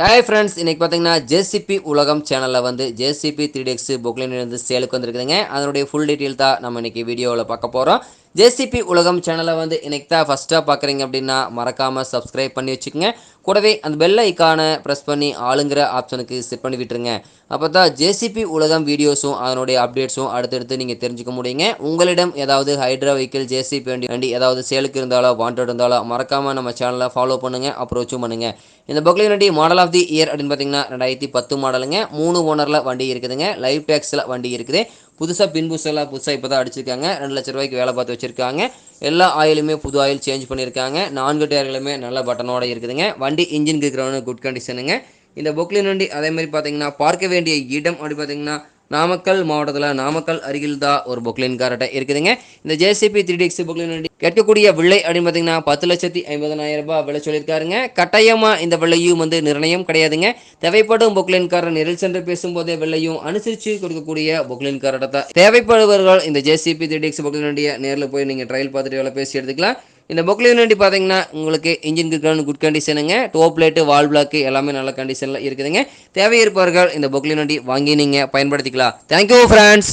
Hi friends இன்னைக்கு பார்த்தீங்கன்னா JCB உலகம் சேனலில் வந்து ஜேசிபி த்ரீ டெக்ஸ் புக்லின் இருந்து சேலுக்கு வந்துருக்குதுங்க. அதனுடைய ஃபுல் டீட்டெயில் தான் நம்ம இன்னைக்கு வீடியோவில் பார்க்க போகிறோம் ஜேசிபி உலகம் சேனலை வந்து இன்னைக்கு தான் ஃபஸ்ட்டாக பார்க்குறீங்க அப்படின்னா மறக்காமல் சப்ஸ்கிரைப் பண்ணி வச்சுக்கோங்க. கூடவே அந்த பெல் ஐக்கானை ப்ரெஸ் பண்ணி ஆளுங்கிற ஆப்ஷனுக்கு செட் பண்ணி விட்டுருங்க. அப்போ தான் ஜேசிபி உலகம் வீடியோஸும் அதனுடைய அப்டேட்ஸும் அடுத்தடுத்து நீங்கள் தெரிஞ்சுக்க முடியுங்க. உங்களிடம் ஏதாவது ஹைட்ரா வெஹிக்கிள் ஜேசிபி வண்டி வண்டி ஏதாவது சேலுக்கு இருந்தாலோ வாண்டட் இருந்தாலோ மறக்காமல் நம்ம சேனலை ஃபாலோ பண்ணுங்கள் அப்ரோச்சும் பண்ணுங்கள் இந்த பக்லின் வண்டி மாடல் ஆஃப் தி இயர் அப்படின்னு பார்த்தீங்கன்னா ரெண்டாயிரத்தி பத்து மாடலுங்க மூணு ஓனரில் வண்டி இருக்குதுங்க. லைவ் டேக்ஸில் வண்டி இருக்குது. புதுசாக பின்புசெல்லாம் புதுசாக இப்போ தான் அடிச்சிருக்காங்க. ரெண்டு லட்ச ரூபாய்க்கு வேலை பார்த்து வச்சுருக்காங்க. எல்லா ஆயிலுமே புது ஆயில் சேஞ்ச் பண்ணியிருக்காங்க. நான்கு டயர்களுமே நல்ல பட்டனோட இருக்குதுங்க. வண்டி இன்ஜின் இருக்கிறவனு குட் கண்டிஷனுங்க இந்த புக்லின் வண்டி அதே மாதிரி பார்த்தீங்கன்னா பார்க்க வேண்டிய இடம் அப்படி பார்த்தீங்கன்னா நாமக்கல் மாவட்டத்தில் நாமக்கல் அருகில் தான் ஒரு பொக்லின் கார்ட்டை இருக்குதுங்க. இந்த ஜேசிபி த்ரீ டிஎக்ஸ் பொக்லின் வண்டி கேட்கக்கூடிய விலை அப்படின்னு பார்த்தீங்கன்னா பத்து லட்சத்தி ஐம்பதனாயிரம் ரூபாய் விலை சொல்லியிருக்காருங்க. கட்டாயமாக இந்த விலையும் வந்து நிர்ணயம் கிடையாதுங்க. தேவைப்படும் பொக்லின்காரர் நெரில் சென்று பேசும்போதே விலையும் அனுசரித்து கொடுக்கக்கூடிய பொக்லின்காரர்கிட்ட தான். தேவைப்படுபவர்கள் இந்த ஜேசிபி த்ரீ டிஎக்ஸ் பொக்லின் வண்டியை நேரில் போய் நீங்கள் ட்ரையல் பார்த்துட்டு வேலை பேசி எடுத்துக்கலாம். இந்த பொக்லின் வண்டி பார்த்தீங்கன்னா உங்களுக்கு இன்ஜின் கிரிக்கான குட் கண்டிஷனுங்க டோப் லைட்டு வால் பிளாக்கு எல்லாமே நல்ல கண்டிஷனில் இருக்குதுங்க. தேவையிருப்பவர்கள் இந்த பொக்லின் வண்டி வாங்கி நீங்கள் பயன்படுத்திக்கலாம். Thank you friends